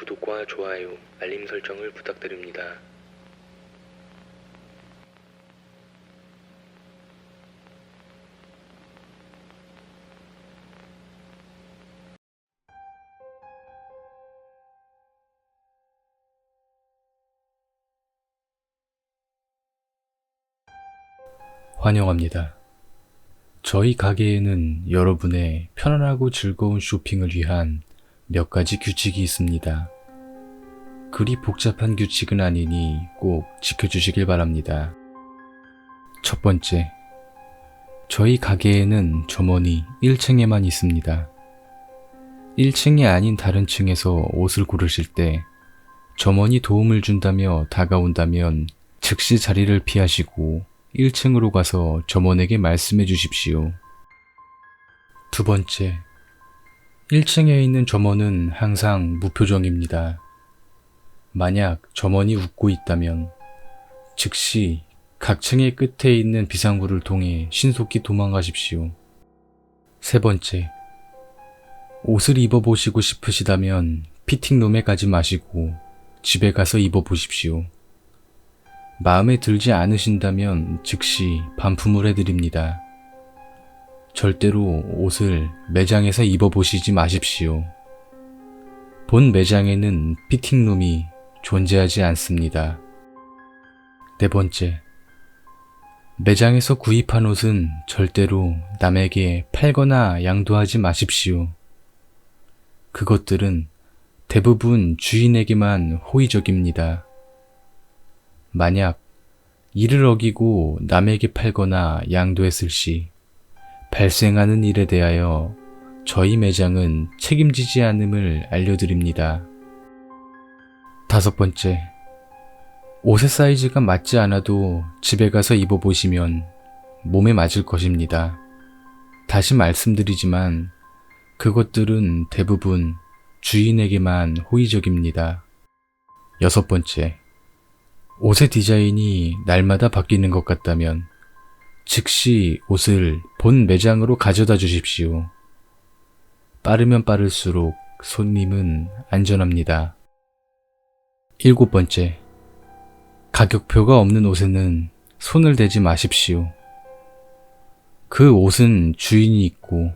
구독과 좋아요, 알림 설정을 부탁드립니다. 환영합니다. 저희 가게에는 여러분의 편안하고 즐거운 쇼핑을 위한 몇 가지 규칙이 있습니다. 그리 복잡한 규칙은 아니니 꼭 지켜주시길 바랍니다. 첫 번째, 저희 가게에는 점원이 1층에만 있습니다. 1층이 아닌 다른 층에서 옷을 고르실 때 점원이 도움을 준다며 다가온다면 즉시 자리를 피하시고 1층으로 가서 점원에게 말씀해 주십시오. 두 번째, 1층에 있는 점원은 항상 무표정입니다. 만약 점원이 웃고 있다면 즉시 각 층의 끝에 있는 비상구를 통해 신속히 도망가십시오. 세 번째, 옷을 입어보시고 싶으시다면 피팅룸에 가지 마시고 집에 가서 입어보십시오. 마음에 들지 않으신다면 즉시 반품을 해드립니다. 절대로 옷을 매장에서 입어보시지 마십시오. 본 매장에는 피팅룸이 존재하지 않습니다. 네 번째. 매장에서 구입한 옷은 절대로 남에게 팔거나 양도하지 마십시오. 그것들은 대부분 주인에게만 호의적입니다. 만약 이를 어기고 남에게 팔거나 양도했을 시 발생하는 일에 대하여 저희 매장은 책임지지 않음을 알려드립니다. 다섯 번째, 옷의 사이즈가 맞지 않아도 집에 가서 입어보시면 몸에 맞을 것입니다. 다시 말씀드리지만 그것들은 대부분 주인에게만 호의적입니다. 여섯 번째, 옷의 디자인이 날마다 바뀌는 것 같다면 즉시 옷을 본 매장으로 가져다 주십시오. 빠르면 빠를수록 손님은 안전합니다. 일곱 번째, 가격표가 없는 옷에는 손을 대지 마십시오. 그 옷은 주인이 있고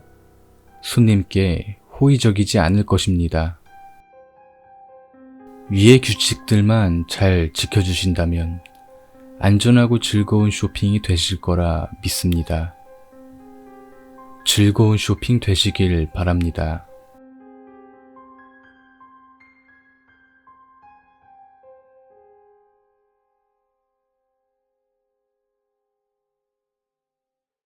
손님께 호의적이지 않을 것입니다. 위의 규칙들만 잘 지켜주신다면 안전하고 즐거운 쇼핑이 되실 거라 믿습니다. 즐거운 쇼핑 되시길 바랍니다.